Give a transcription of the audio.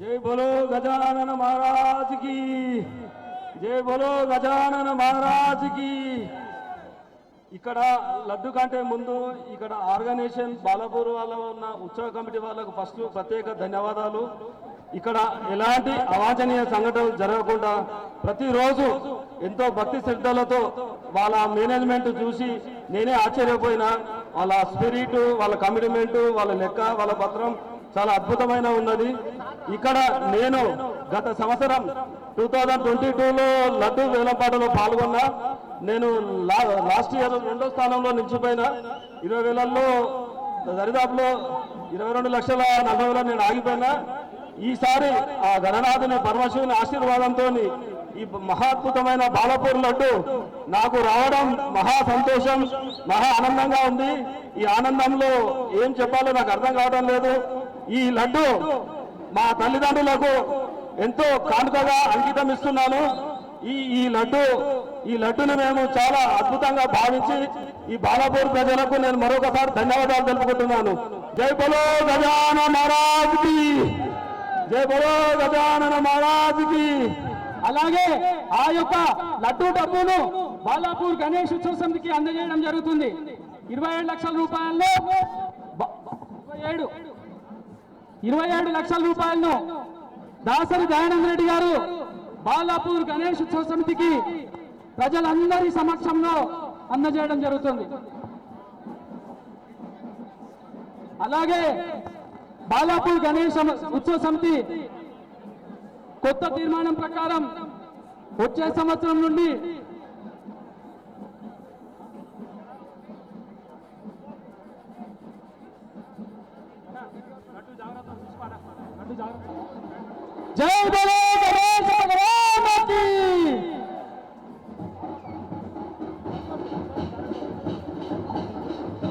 జై బోలో గజానన మహారాజ్కి. జై బోలో గజానన మహారాజ్కి. ఇక్కడ లడ్డు కంటే ముందు ఇక్కడ ఆర్గనైజేషన్ బాలాపూర్ వాళ్ళ ఉన్న ఉత్సవ కమిటీ వాళ్ళకు ఫస్ట్ ప్రత్యేక ధన్యవాదాలు. ఇక్కడ ఎలాంటి అవాంఛనీయ సంఘటనలు జరగకుండా ప్రతిరోజు ఎంతో భక్తి శ్రద్ధలతో వాళ్ళ మేనేజ్మెంట్ చూసి నేనే ఆశ్చర్యపోయినా. వాళ్ళ స్పిరిట్ వాళ్ళ కమిట్మెంట్ వాళ్ళ లెక్క వాళ్ళ పత్రం చాలా అద్భుతమైన ఉన్నది. ఇక్కడ నేను గత సంవత్సరం టూ థౌజండ్ ట్వంటీ టూలో లడ్డు వేలంపాటలో పాల్గొన్నా నేను లా- లాస్ట్ ఇయర్ రెండో స్థానంలో నిలిచిపోయిన ఇరవై వేలల్లో దరిదాపులో ఇరవై రెండు లక్షల నలభై వేల నేను ఆగిపోయినా. ఈసారి ఆ గణనాథుని పరమశివుని ఆశీర్వాదంతో ఈ మహాద్భుతమైన బాలపూర్ లడ్డు నాకు రావడం మహా సంతోషం మహా ఆనందంగా ఉంది. ఈ ఆనందంలో ఏం చెప్పాలో నాకు అర్థం కావడం లేదు. ఈ లడ్డు మా తల్లిదండ్రులకు ఎంతో కానుకగా అంకితం ఇస్తున్నాను. ఈ ఈ లడ్డు ఈ లడ్డును మేము చాలా అద్భుతంగా భావించి ఈ బాలాపూర్ ప్రజలకు నేను మరొకసారి ధన్యవాదాలు తెలుపుకుంటున్నాను. జై బలో గజాన మహారాజ్కి. జై బలో గజానన మహారాజ్కి. అలాగే ఆ యొక్క లడ్డూ డబ్బును బాలాపూర్ గణేష్ ఉత్సవ సమితికి అందజేయడం జరుగుతుంది. ఇరవై ఏడు లక్షల రూపాయల్లో ఇరవై ఏడు. ఇరవై ఏడు లక్షల రూపాయలను దాసరి దయానంద రెడ్డి గారు బాలాపూర్ గణేష్ ఉత్సవ సమితికి ప్రజలందరి సమక్షంలో అందజేయడం జరుగుతుంది. అలాగే బాలాపూర్ గణేష్ ఉత్సవ సమితి కొత్త తీర్మానం ప్రకారం వచ్చే సంవత్సరం నుండి జై బలో